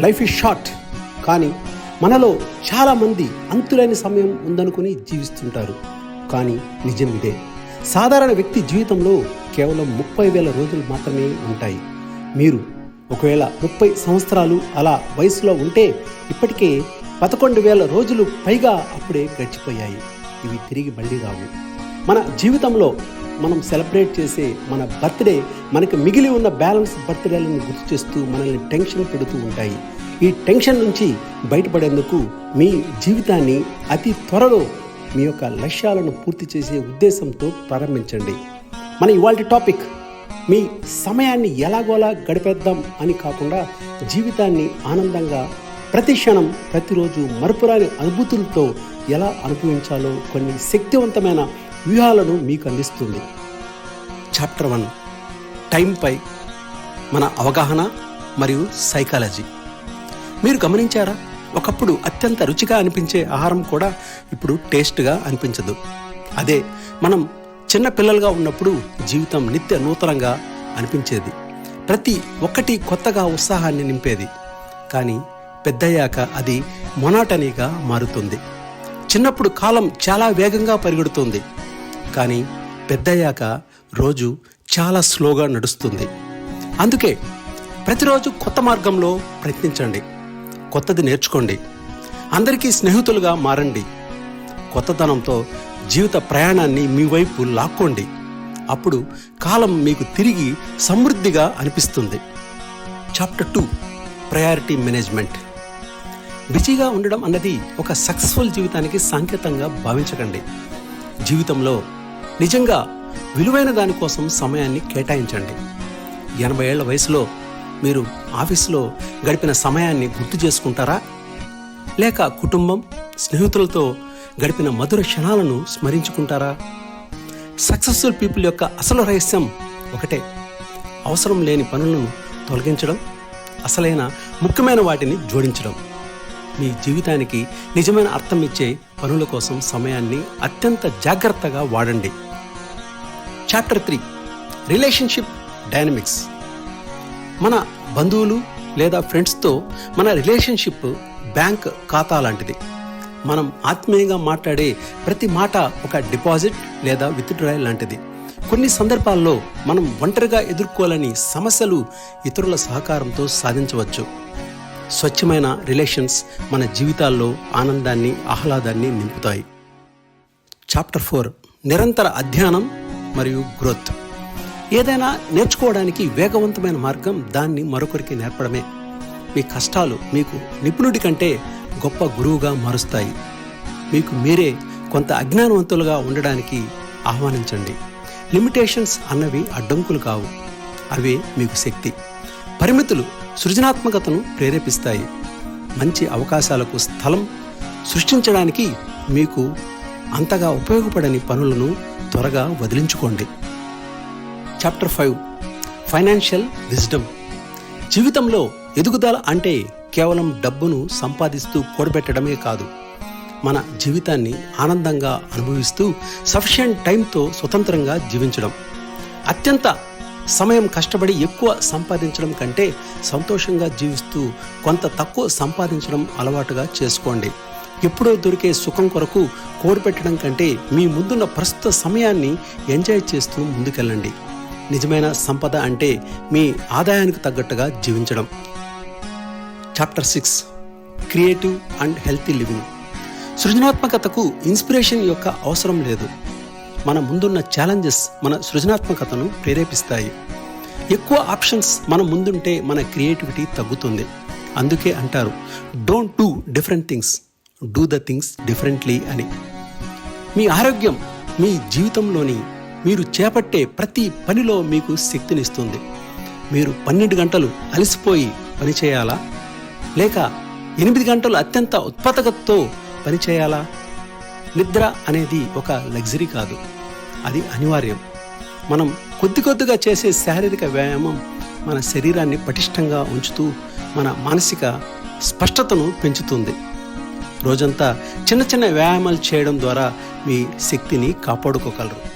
Life is short కానీ మనలో చాలామంది అంతులేని సమయం ఉందనుకుని జీవిస్తుంటారు. కానీ నిజం ఇదే. సాధారణ వ్యక్తి జీవితంలో కేవలం ముప్పై వేల రోజులు మాత్రమే ఉంటాయి. మీరు ఒకవేళ ముప్పై సంవత్సరాలు అలా వయసులో ఉంటే ఇప్పటికే పదకొండు వేల రోజులు పైగా అప్పుడే గడిచిపోయాయి. ఇవి తిరిగి మళ్ళీ రావు. మన జీవితంలో మనం సెలబ్రేట్ చేసే మన బర్త్డే మనకు మిగిలి ఉన్న బ్యాలెన్స్ బర్త్డేలను గుర్తు చేస్తూ మనల్ని టెన్షన్ పెడుతూ ఉంటాయి. ఈ టెన్షన్ నుంచి బయటపడేందుకు మీ జీవితాన్ని అతి త్వరలో మీ యొక్క లక్ష్యాలను పూర్తి చేసే ఉద్దేశంతో ప్రారంభించండి. మన ఇవాళ టాపిక్ మీ సమయాన్ని ఎలాగోలా గడిపేద్దాం అని కాకుండా జీవితాన్ని ఆనందంగా ప్రతి క్షణం ప్రతిరోజు మరపురాని అనుభూతులతో ఎలా అనుభవించాలో కొన్ని శక్తివంతమైన వ్యూహాలను మీకు అందిస్తుంది. చాప్టర్ వన్ టైంపై మన అవగాహన మరియు సైకాలజీ మీరు గమనించారా? ఒకప్పుడు అత్యంత రుచిగా అనిపించే ఆహారం కూడా ఇప్పుడు టేస్ట్గా అనిపించదు. అదే మనం చిన్న పిల్లలుగా ఉన్నప్పుడు జీవితం నిత్య నూతనంగా అనిపించేది. ప్రతి ఒక్కటి కొత్తగా ఉత్సాహాన్ని నింపేది. కానీ పెద్దయ్యాక అది మొనాటనీగా మారుతుంది. చిన్నప్పుడు కాలం చాలా వేగంగా పరిగెడుతుంది. కానీ పెద్దయ్యాక రోజు చాలా స్లోగా నడుస్తుంది. అందుకే ప్రతిరోజు కొత్త మార్గంలో ప్రయత్నించండి. కొత్తది నేర్చుకోండి. అందరికీ స్నేహితులుగా మారండి. కొత్తదనంతో జీవిత ప్రయాణాన్ని మీ వైపు లాక్కోండి. అప్పుడు కాలం మీకు తిరిగి సమృద్ధిగా అనిపిస్తుంది. Chapter two priority management. బిజీగా ఉండడం అన్నది ఒక సక్సెస్ఫుల్ జీవితానికి సంకేతంగా భావించకండి. జీవితంలో నిజంగా విలువైన దానికోసం సమయాన్ని కేటాయించండి. ఎనభై ఏళ్ళ వయసులో మీరు ఆఫీసులో గడిపిన సమయాన్ని గుర్తు చేసుకుంటారా? లేక కుటుంబం స్నేహితులతో గడిపిన మధుర క్షణాలను స్మరించుకుంటారా? సక్సెస్ఫుల్ పీపుల్ యొక్క అసలు రహస్యం ఒకటే అవసరం లేని పనులను తొలగించడం అసలైన ముఖ్యమైన వాటిని జోడించడం. మీ జీవితానికి నిజమైన అర్థం ఇచ్చే పనుల కోసం సమయాన్ని అత్యంత జాగ్రత్తగా వాడండి. చాప్టర్ త్రీ రిలేషన్షిప్ డైనమిక్స్ మన బంధువులు లేదా ఫ్రెండ్స్తో మన రిలేషన్షిప్ బ్యాంక్ ఖాతా లాంటిది. మనం ఆత్మీయంగా మాట్లాడే ప్రతి మాట ఒక డిపాజిట్ లేదా విత్డ్రాయల్ లాంటిది. కొన్ని సందర్భాల్లో మనం ఒంటరిగా ఎదుర్కోలేని సమస్యలు ఇతరుల సహకారంతో సాధించవచ్చు. స్వచ్ఛమైన రిలేషన్స్ మన జీవితాల్లో ఆనందాన్ని ఆహ్లాదాన్ని నింపుతాయి. చాప్టర్ ఫోర్ నిరంతర అధ్యయనం మరియు గ్రోత్ ఏదైనా నేర్చుకోవడానికి వేగవంతమైన మార్గం దాన్ని మరొకరికి నేర్పడమే. మీ కష్టాలు మీకు నిపుణుడి కంటే గొప్ప గురువుగా మారుస్తాయి. మీకు మీరే కొంత అజ్ఞానవంతులుగా ఉండడానికి ఆహ్వానించండి. లిమిటేషన్స్ అన్నవి అడ్డంకులు కావు. అవే మీకు శక్తి. పరిమితులు సృజనాత్మకతను ప్రేరేపిస్తాయి. మంచి అవకాశాలకు స్థలం సృష్టించడానికి మీకు అంతగా ఉపయోగపడని పనులను త్వరగా వదిలించుకోండి. చాప్టర్ ఫైవ్ ఫైనాన్షియల్ విజ్డమ్ జీవితంలో ఎదుగుదల అంటే కేవలం డబ్బును సంపాదిస్తూ కూడబెట్టడమే కాదు. మన జీవితాన్ని ఆనందంగా అనుభవిస్తూ సఫిషియంట్ టైంతో స్వతంత్రంగా జీవించడం. అత్యంత సమయం కష్టపడి ఎక్కువ సంపాదించడం కంటే సంతోషంగా జీవిస్తూ కొంత తక్కువ సంపాదించడం అలవాటుగా చేసుకోండి. ఎప్పుడో దొరికే సుఖం కొరకు కోరిపెట్టడం కంటే మీ ముందున్న ప్రస్తుత సమయాన్ని ఎంజాయ్ చేస్తూ ముందుకెళ్ళండి. నిజమైన సంపద అంటే మీ ఆదాయానికి తగ్గట్టుగా జీవించడం. Chapter six. Creative and healthy living. సృజనాత్మకతకు inspiration యొక్క అవసరం లేదు. మన ముందున్న ఛాలెంజెస్ మన సృజనాత్మకతను ప్రేరేపిస్తాయి. ఎక్కువ ఆప్షన్స్ మన ముందుంటే మన క్రియేటివిటీ తగ్గుతుంది. అందుకే అంటారు don't do different things do the things differently అని. మీ ఆరోగ్యం మీ జీవితంలోని మీరు చేపట్టే ప్రతి పనిలో మీకు శక్తినిస్తుంది. మీరు పన్నెండు గంటలు అలసిపోయి పనిచేయాలా లేక ఎనిమిది గంటలు అత్యంత ఉత్పాదకతతో పనిచేయాలా నిద్ర అనేది ఒక లగ్జరీ కాదు. అది అనివార్యం. మనం కొద్ది కొద్దిగా చేసే శారీరక వ్యాయామం మన శరీరాన్ని పటిష్టంగా ఉంచుతూ మన మానసిక స్పష్టతను పెంచుతుంది. రోజంతా చిన్న చిన్న వ్యాయామాలు చేయడం ద్వారా మీ శక్తిని కాపాడుకోగలరు.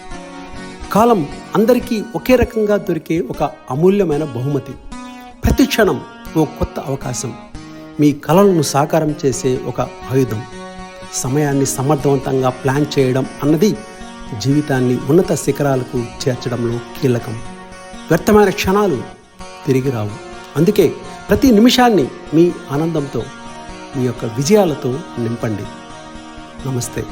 కాలం అందరికీ ఒకే రకంగా దొరికే ఒక అమూల్యమైన బహుమతి. ప్రతి క్షణం ఓ కొత్త అవకాశం. మీ కలలను సాకారం చేసే ఒక ఆయుధం. సమయాన్ని సమర్థవంతంగా ప్లాన్ చేయడం అన్నది జీవితాన్ని ఉన్నత శిఖరాలకు చేర్చడంలో కీలకం. వ్యర్థమైన క్షణాలు తిరిగి రావు. అందుకే ప్రతి నిమిషాన్ని మీ ఆనందంతో మీ యొక్క విజయాలతో నింపండి. నమస్తే.